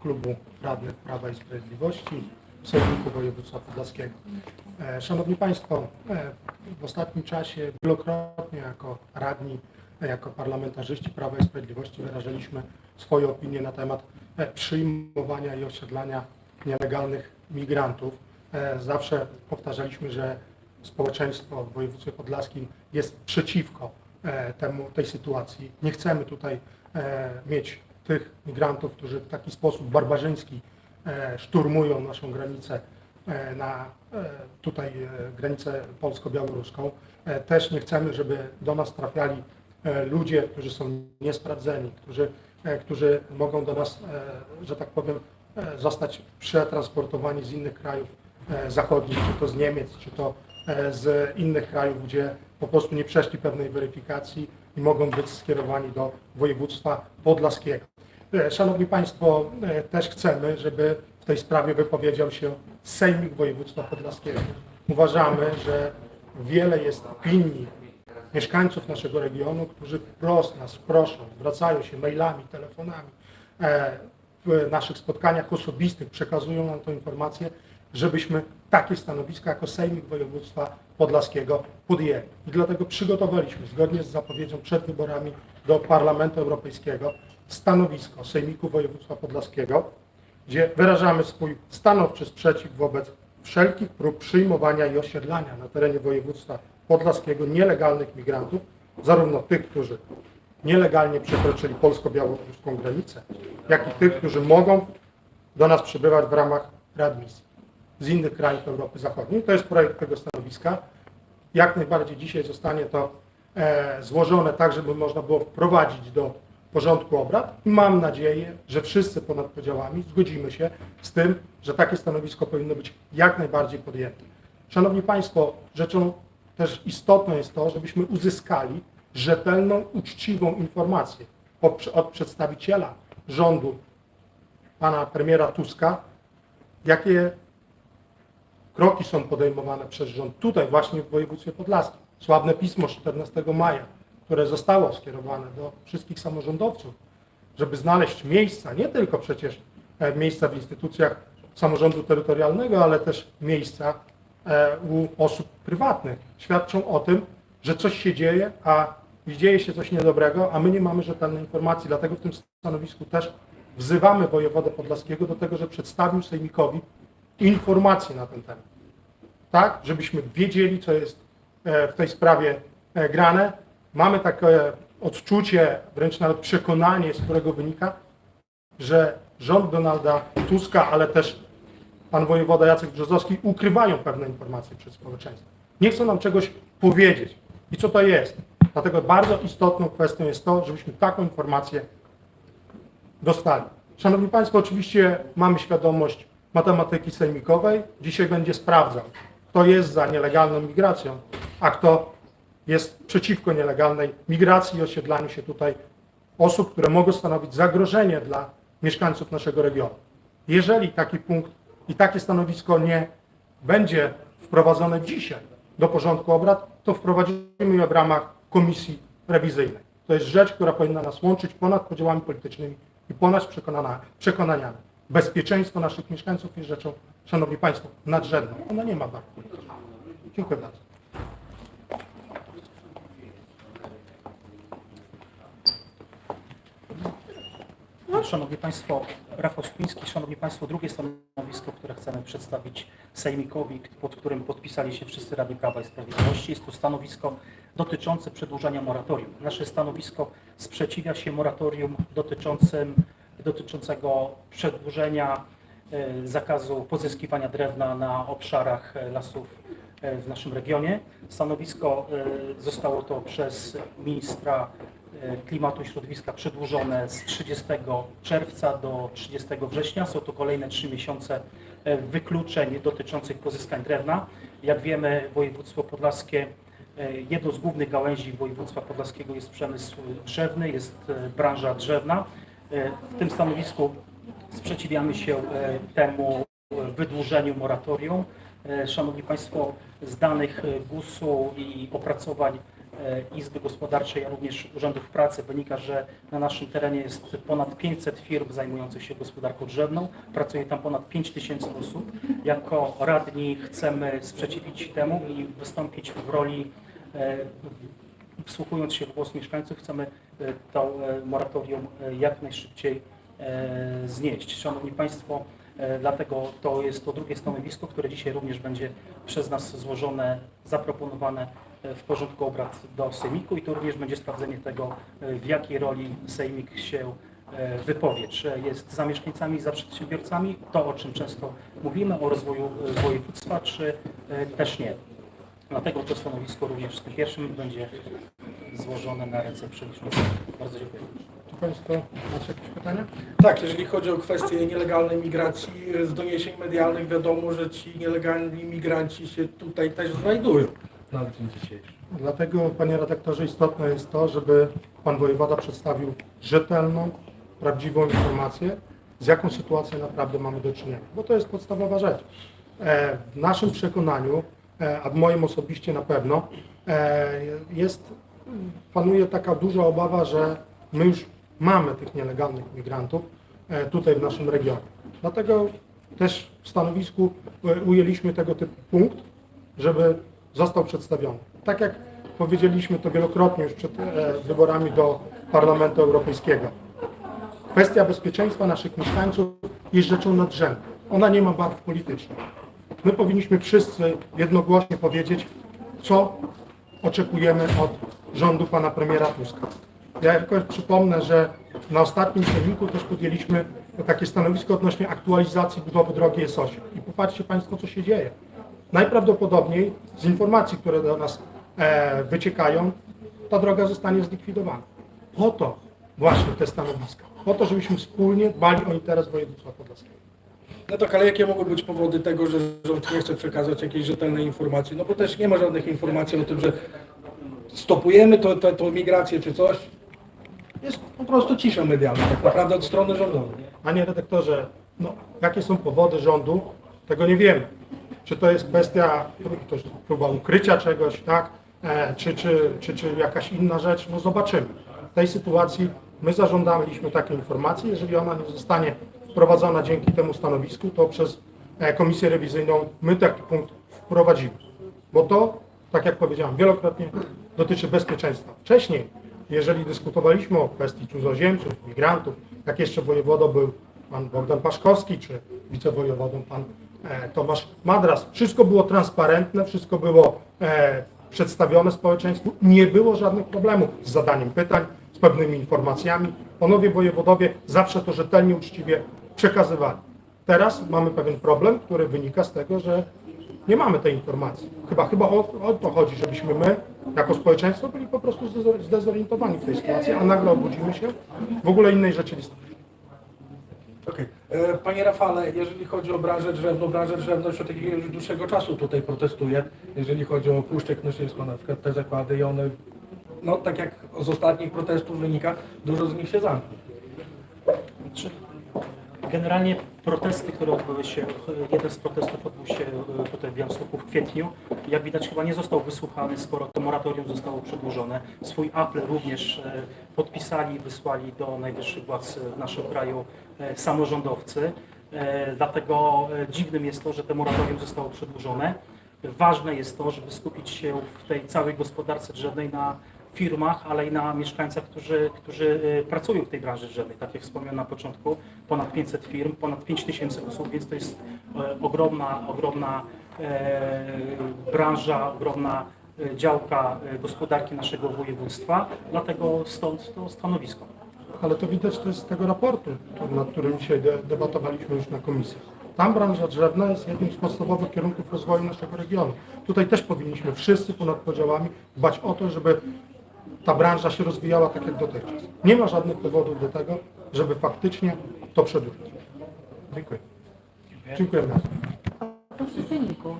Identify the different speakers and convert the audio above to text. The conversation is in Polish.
Speaker 1: Klubu Radnych Prawa i Sprawiedliwości w Sejmiku Województwa Podlaskiego. E, Szanowni Państwo, e, w ostatnim czasie wielokrotnie jako radni, e, jako parlamentarzyści Prawa i Sprawiedliwości wyrażaliśmy swoje opinie na temat przyjmowania i osiedlania nielegalnych migrantów. Zawsze powtarzaliśmy, że społeczeństwo w województwie podlaskim jest przeciwko temu, tej sytuacji. Nie chcemy tutaj mieć tych migrantów, którzy w taki sposób barbarzyński e, szturmują naszą granicę e, na e, tutaj granicę polsko-białoruską. Też nie chcemy, żeby do nas trafiali ludzie, którzy są niesprawdzeni, którzy, którzy mogą do nas, że tak powiem, zostać przetransportowani z innych krajów zachodnich, czy to z Niemiec, czy to z innych krajów, gdzie po prostu nie przeszli pewnej weryfikacji i mogą być skierowani do województwa podlaskiego. E, Szanowni Państwo, e, też chcemy, żeby w tej sprawie wypowiedział się Sejmik Województwa Podlaskiego. Uważamy, że wiele jest opinii mieszkańców naszego regionu, którzy wprost nas proszą, zwracają się mailami, telefonami, e, w naszych spotkaniach osobistych przekazują nam tę informację, żebyśmy takie stanowiska jako Sejmik Województwa Podlaskiego podjęli. I dlatego przygotowaliśmy, zgodnie z zapowiedzią przed wyborami do Parlamentu Europejskiego, stanowisko Sejmiku Województwa Podlaskiego, gdzie wyrażamy swój stanowczy sprzeciw wobec wszelkich prób przyjmowania i osiedlania na terenie województwa podlaskiego nielegalnych migrantów, zarówno tych, którzy nielegalnie przekroczyli polsko-białoruską granicę, jak i tych, którzy mogą do nas przybywać w ramach readmisji z innych krajów Europy Zachodniej. To jest projekt tego stanowiska. Jak najbardziej dzisiaj zostanie to e, złożone tak, żeby można było wprowadzić do porządku obrad. Mam nadzieję, że wszyscy ponad podziałami zgodzimy się z tym, że takie stanowisko powinno być jak najbardziej podjęte. Szanowni Państwo, rzeczą też istotną jest to, żebyśmy uzyskali rzetelną, uczciwą informację od przedstawiciela rządu, pana premiera Tuska, jakie kroki są podejmowane przez rząd tutaj właśnie w województwie podlaskim. Sławne pismo 14 maja, które zostało skierowane do wszystkich samorządowców, żeby znaleźć miejsca, nie tylko przecież e, miejsca w instytucjach samorządu terytorialnego, ale też miejsca e, u osób prywatnych, świadczą o tym, że coś się dzieje, a dzieje się coś niedobrego, a my nie mamy rzetelnej informacji. Dlatego w tym stanowisku też wzywamy wojewodę podlaskiego do tego, że przedstawił sejmikowi informacje na ten temat. Tak, żebyśmy wiedzieli, co jest e, w tej sprawie e, grane. Mamy takie odczucie, wręcz nawet przekonanie, z którego wynika, że rząd Donalda Tuska, ale też pan wojewoda Jacek Brzozowski ukrywają pewne informacje przed społeczeństwem. Nie chcą nam czegoś powiedzieć. I co to jest? Dlatego bardzo istotną kwestią jest to, żebyśmy taką informację dostali. Szanowni Państwo, oczywiście mamy świadomość matematyki sejmikowej. Dzisiaj będzie sprawdzał, kto jest za nielegalną migracją, a kto jest przeciwko nielegalnej migracji i osiedlaniu się tutaj osób, które mogą stanowić zagrożenie dla mieszkańców naszego regionu. Jeżeli taki punkt i takie stanowisko nie będzie wprowadzone dzisiaj do porządku obrad, to wprowadzimy je w ramach komisji rewizyjnej. To jest rzecz, która powinna nas łączyć ponad podziałami politycznymi i ponad przekonaniami. Bezpieczeństwo naszych mieszkańców jest rzeczą, Szanowni Państwo, nadrzędną. Ona nie ma politycznych. Dziękuję bardzo.
Speaker 2: Szanowni Państwo, Rafał Szpiński, Szanowni Państwo, drugie stanowisko, które chcemy przedstawić Sejmikowi, pod którym podpisali się wszyscy Radni Prawa i Sprawiedliwości, jest to stanowisko dotyczące przedłużania moratorium. Nasze stanowisko sprzeciwia się moratorium dotyczącym, dotyczącego przedłużenia e, zakazu pozyskiwania drewna na obszarach e, lasów e, w naszym regionie. Stanowisko zostało to przez ministra Klimatu i Środowiska przedłużone z 30 czerwca do 30 września. Są to kolejne trzy miesiące wykluczeń dotyczących pozyskań drewna. Jak wiemy, województwo podlaskie, jedną z głównych gałęzi województwa podlaskiego jest przemysł drzewny, jest branża drzewna. E, W tym stanowisku sprzeciwiamy się e, temu wydłużeniu moratorium. E, Szanowni Państwo, z danych e, GUS-u i opracowań e, Izby Gospodarczej, jak również Urzędów Pracy wynika, że na naszym terenie jest ponad 500 firm zajmujących się gospodarką drzewną. Pracuje tam ponad 5 tysięcy osób. Jako radni chcemy sprzeciwić się temu i wystąpić w roli e, wsłuchując się w głos mieszkańców, chcemy e, to e, moratorium e, jak najszybciej znieść. Szanowni Państwo, dlatego to jest to drugie stanowisko, które dzisiaj również będzie przez nas złożone, zaproponowane w porządku obrad do Sejmiku i to również będzie sprawdzenie tego, w jakiej roli Sejmik się wypowie, czy jest za mieszkańcami, za przedsiębiorcami, to o czym często mówimy, o rozwoju województwa, czy też nie. Dlatego to stanowisko również w tym pierwszym będzie złożone na ręce przewodniczącego. Bardzo dziękuję.
Speaker 1: Czy Państwo macie jakieś pytania?
Speaker 3: Tak, jeżeli chodzi o kwestię nielegalnej migracji, z doniesień medialnych wiadomo, że ci nielegalni migranci się tutaj też znajdują na dzień dzisiejszy.
Speaker 1: Dlatego, panie redaktorze, istotne jest to, żeby pan wojewoda przedstawił rzetelną, prawdziwą informację, z jaką sytuacją naprawdę mamy do czynienia, bo to jest podstawowa rzecz. E, W naszym przekonaniu, a w moim osobiście na pewno, e, jest, panuje taka duża obawa, że my już mamy tych nielegalnych migrantów e, tutaj w naszym regionie. Dlatego też w stanowisku e, ujęliśmy tego typu punkt, żeby został przedstawiony. Tak jak powiedzieliśmy to wielokrotnie już przed e, wyborami do Parlamentu Europejskiego. Kwestia bezpieczeństwa naszych mieszkańców jest rzeczą nadrzędną. Ona nie ma barw politycznych. My powinniśmy wszyscy jednogłośnie powiedzieć, co oczekujemy od rządu pana premiera Tuska. Ja tylko przypomnę, że na ostatnim sejmiku też podjęliśmy takie stanowisko odnośnie aktualizacji budowy drogi S8. I popatrzcie Państwo, co się dzieje. Najprawdopodobniej z informacji, które do nas e, wyciekają, ta droga zostanie zlikwidowana. Po to właśnie te stanowiska. Po to, żebyśmy wspólnie dbali o interes województwa podlaskiego.
Speaker 3: No tak, ale jakie mogą być powody tego, że rząd nie chce przekazać jakiejś rzetelnej informacji? No bo też nie ma żadnych informacji o tym, że stopujemy to, to, migrację czy coś. Jest po prostu cisza medialna, tak naprawdę od strony rządowej.
Speaker 1: Panie redaktorze, no, jakie są powody rządu, tego nie wiemy. Czy to jest kwestia to próba ukrycia czegoś, tak? E, czy, czy, czy, czy jakaś inna rzecz? No zobaczymy. W tej sytuacji my zażądaliśmy takiej informacji. Jeżeli ona nie zostanie wprowadzona dzięki temu stanowisku, to przez e, komisję rewizyjną my taki punkt wprowadzimy. Bo to, tak jak powiedziałem wielokrotnie, dotyczy bezpieczeństwa. Wcześniej, jeżeli dyskutowaliśmy o kwestii cudzoziemców, migrantów, jak jeszcze wojewodą był pan Bogdan Paszkowski, czy wicewojewodą pan e, Tomasz Madras, wszystko było transparentne, wszystko było e, przedstawione społeczeństwu, nie było żadnych problemów z zadaniem pytań, z pewnymi informacjami. Panowie wojewodowie zawsze to rzetelnie, uczciwie przekazywali. Teraz mamy pewien problem, który wynika z tego, że nie mamy tej informacji. Chyba, chyba o, o to chodzi, żebyśmy my, jako społeczeństwo, byli po prostu zdezo- zdezorientowani w tej sytuacji, a nagle obudzimy się w ogóle innej rzeczywistości.
Speaker 3: Okej. E, Panie Rafale, jeżeli chodzi o branżę drzewną, branża drzewna już od jakiegoś dłuższego czasu tutaj protestuje, jeżeli chodzi o Puszczę Knyszyńską, na przykład te zakłady i one, no tak jak z ostatnich protestów wynika, dużo z nich się zamknie.
Speaker 2: Generalnie protesty, które odbyły się, jeden z protestów odbył się e, tutaj w Białymstoku w kwietniu. Jak widać chyba nie został wysłuchany, skoro to moratorium zostało przedłużone. Swój apel również e, podpisali wysłali do najwyższych władz w naszym kraju e, samorządowcy. Dlatego dziwnym jest to, że to moratorium zostało przedłużone. Ważne jest to, żeby skupić się w tej całej gospodarce drzewnej na firmach, ale i na mieszkańcach, którzy, którzy y, pracują w tej branży drzewnej. Tak jak wspomniałem na początku, ponad 500 firm, ponad 5 tysięcy osób, więc to jest e, ogromna, ogromna e, branża, ogromna działka gospodarki naszego województwa, dlatego stąd to stanowisko.
Speaker 1: Ale to widać też z tego raportu, nad którym dzisiaj de- debatowaliśmy już na komisji. Tam branża drzewna jest jednym z podstawowych kierunków rozwoju naszego regionu. Tutaj też powinniśmy wszyscy ponad podziałami dbać o to, żeby ta branża się rozwijała tak jak dotychczas. Nie ma żadnych powodów do tego, żeby faktycznie to przedłużyć. Dziękuję. Dziękuję bardzo.
Speaker 4: Sejmiku.